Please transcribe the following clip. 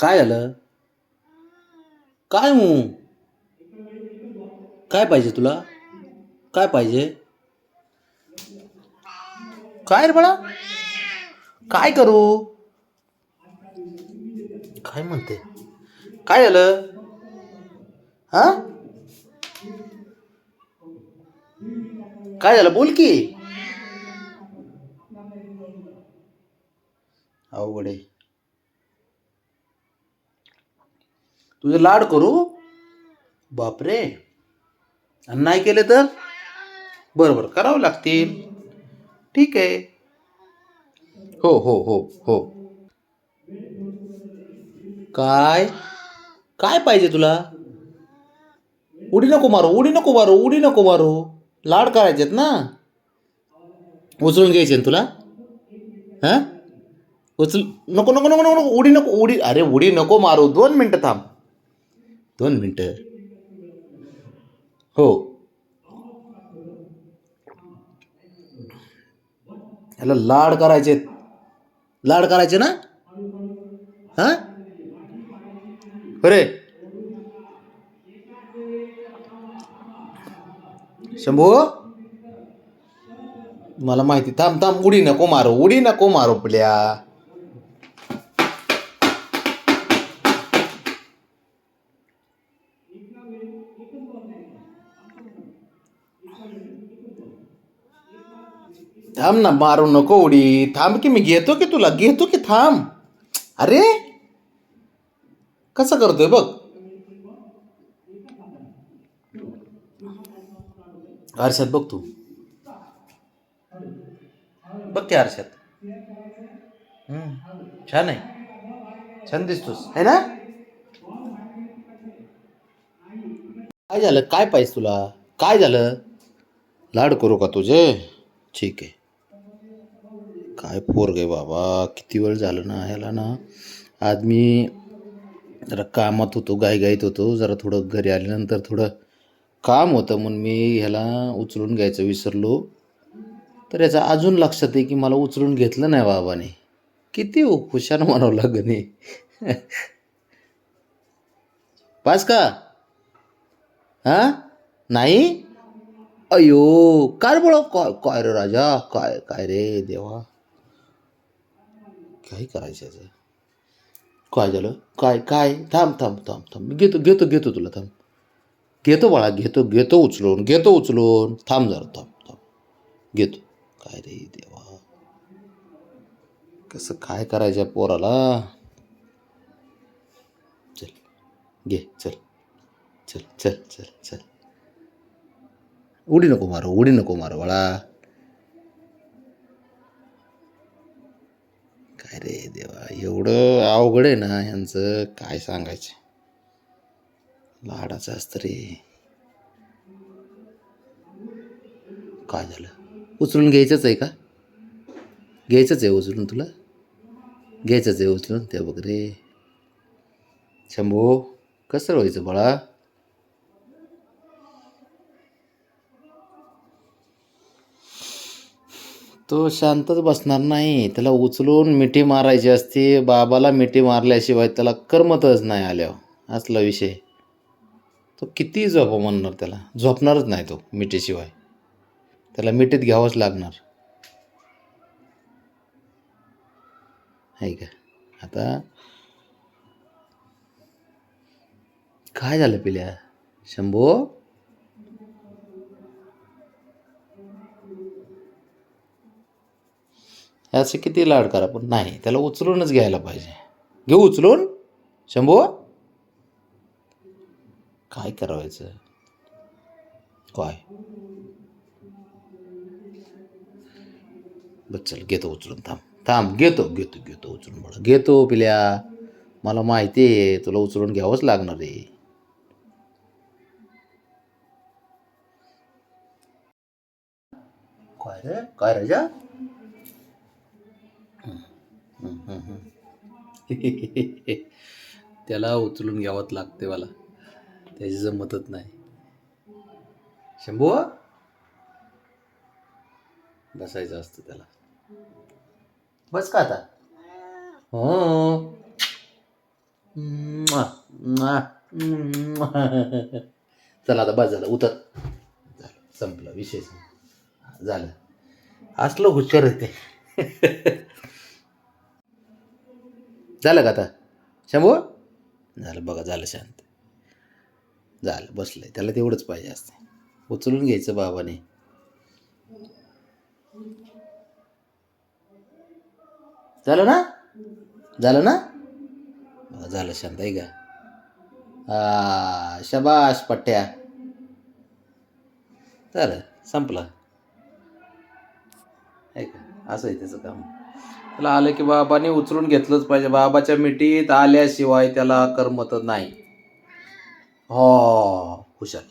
काय झालं? काय मू काय पाहिजे तुला? काय पाहिजे? काय रे बाळा? काय करू? काय म्हणते? काय झालं? हा? काय झालं? बोल की. अवघड आहे. तुझे लाड करू? बापरे. आणि नाही केले तर? बरं बरं करावं लागतील. ठीक आहे. हो हो हो हो. काय? काय पाहिजे तुला? उडी नको मारू उडी नको मारू उडी नको मारू. लाड करायचेत ना? उचलून घ्यायचे ना तुला? हां? उचल नको नको नको नको नको उडी नको उडी अरे उडी नको मारू दोन मिनटं थांब. दोन मिनटं. हो. ह्याला लाड करायचे. लाड करायचे ना? हां? अरे शंभू? मला माहिती थांब थांब उडी नको मारो उडी नको मारो आपल्या थांब ना मारू नको उडी. थांब की मी घेतो की तुला? घेतो की थांब. अरे कसं करतोय बघ. आरशात बघ तू. बघ की आरशात. हम्म, छान आहे. छान दिसतोस. है ना? काय झालं? काय पाहिजे तुला? काय झालं? लाड करू का तुझे? ठीक आहे. काय पोरग आहे बाबा? किती वेळ झालं ना ह्याला ना? आज मी जरा कामात होतो गाईगाईत होतो. जरा थोडं घरी आल्यानंतर थोडं काम होतं म्हणून मी ह्याला उचलून घ्यायचं विसरलो. तर याचा अजून लक्षात आहे की मला उचलून घेतलं नाही बाबाने. किती हुशार म्हणावं लागणे पास का? हां? नाही? अयो काय बोला काय काय रे राजा? काय काय रे देवा? काही करायचं काय झालं? काय काय? थांब थांब थांब थांब. मी घेतो घेतो घेतो तुला थांब. घेतो बाळा घेतो घेतो उचलून घेतो उचलून. थांब जरा थांब थांब. घेतो. काय रे देवा? कसं काय करायचं पोराला? चल घे चल. चल चल चल चल. उडी नको मारू उडी नको मारू बाळा. अरे देवा एवढं अवघड आहे ना यांचं काय सांगायचं? लाडाचं असतं रे. काय झालं? उचलून घ्यायचंच आहे का? घ्यायचंच आहे उचलून तुला? घ्यायचंच आहे उचलून ते बघ रे. शंभू कसं व्हायचं बाळा? तो शांतच बसणार नाही. त्याला उचलून मिठी मारायची असते. बाबाला मिठी मारल्याशिवाय त्याला करमतच नाही आल्यावर. असला विषय. तो किती झोपा म्हणणार त्याला. झोपणारच नाही तो मिठीशिवाय. त्याला मिठीत घ्यावंच लागणार. आहे का? आता काय झालं पिल्या? शंभू? याचे किती लाड करा पण नाही. त्याला उचलूनच घ्यायला पाहिजे. घेऊ उचलून? शंभू? काय करावायचं? काय? बस चल घेतो उचलून. थांब. थांब घेतो घेतो घेतो उचलून बळा घेतो पिल्या. मला माहिती आहे तुला उचलून घ्यावंच लागणार आहे. काय रे? काय राजा? त्याला उचलून घ्यावंच लागते मला. त्याची जमतच नाही. शंभू? बसायचं असतं त्याला. बस का आता? हो. चला आता बस झालं उतर. झालं संपलं विषय झालं. असलं हुशार आहे ते. झालं का आता? शंभू? झालं बघा झालं शांत. झालं बसलं आहे त्याला तेवढंच पाहिजे असते उचलून घ्यायचं बाबाने. झालं ना? झालं ना? बघा, झालं शांत आहे का? शबाश पट्ट्या. झालं संपलं. आहे का? असं आहे त्याचं काम. त्याला आलं की बाबाने उचलून घेतलंच पाहिजे. बाबाच्या मिठीत आल्याशिवाय त्याला करमत नाही. हो हुशार.